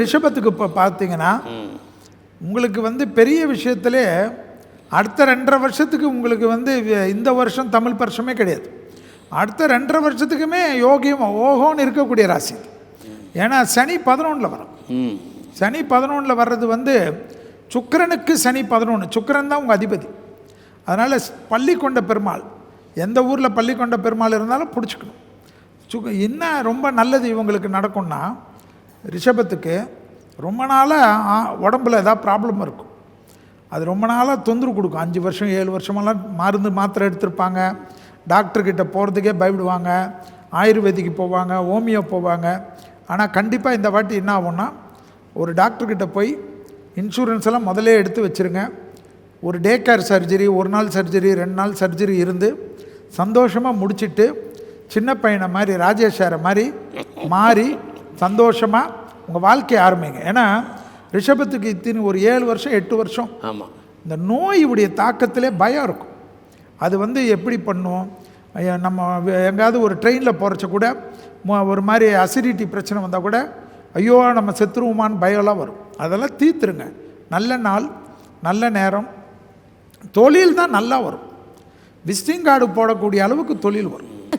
ரிஷபத்துக்கு இப்போ பார்த்தீங்கன்னா உங்களுக்கு வந்து பெரிய விஷயத்திலே அடுத்த ரெண்டரை வருஷத்துக்கு உங்களுக்கு வந்து இந்த வருஷம் தமிழ் வருஷமே கிடையாது. அடுத்த ரெண்டரை வருஷத்துக்குமே யோகியம் ஓஹோன்னு இருக்கக்கூடிய ராசி. ஏன்னா சனி பதினொன்றில் வரும். சனி பதினொன்றில் வர்றது வந்து சுக்கிரனுக்கு சனி பதினொன்று சுக்கரன் தான் உங்கள் அதிபதி. அதனால் பள்ளி கொண்ட பெருமாள். எந்த ஊரில் பள்ளி கொண்ட பெருமாள் இருந்தாலும் பிடிச்சிக்கணும். சுக என்ன ரொம்ப நல்லது இவங்களுக்கு நடக்கும்னா ரிஷபத்துக்கு ரொம்ப நாளாக உடம்புல ஏதாவது ப்ராப்ளம் இருக்கும். அது ரொம்ப நாளாக தொந்தரவு கொடுக்கும். அஞ்சு வருஷம் ஏழு வருஷமெல்லாம் மருந்து மாத்திரை எடுத்திருப்பாங்க. டாக்டர்கிட்ட போகிறதுக்கே பயப்படுவாங்க. ஆயுர்வேதிக்கு போவாங்க ஹோமியோ போவாங்க. ஆனால் கண்டிப்பாக இந்த வாட்டி என்ன ஆகும்னா ஒரு டாக்டர்கிட்ட போய் இன்சூரன்ஸ் எல்லாம் முதல்ல எடுத்து வச்சுருங்க. ஒரு டே கேர் சர்ஜரி ஒரு நாள் சர்ஜரி ரெண்டு நாள் சர்ஜரி இருந்து சந்தோஷமாக முடிச்சுட்டு சின்ன பையனை மாதிரி ராஜேஷாரை மாதிரி மாறி சந்தோஷமாக உங்கள் வாழ்க்கையை ஆரம்பிங்க. ஏன்னா ரிஷபத்துக்கு இத்தினி ஒரு ஏழு வருஷம் எட்டு வருஷம். ஆமாம் இந்த நோயுடைய தாக்கத்திலே பயம் இருக்கும். அது வந்து எப்படி பண்ணும்? நம்ம எங்கேயாவது ஒரு ட்ரெயினில் போகிறச்ச கூட ஒரு மாதிரி அசிடிட்டி பிரச்சனை வந்தால் கூட ஐயோ நம்ம செத்துருவோமான்னு பயம்லாம் வரும். அதெல்லாம் தீர்த்துருங்க. நல்ல நாள் நல்ல நேரம். தொழில் தான் நல்லா வரும். விசிட்டிங் கார்டு போடக்கூடிய அளவுக்கு தொழில் வரும்.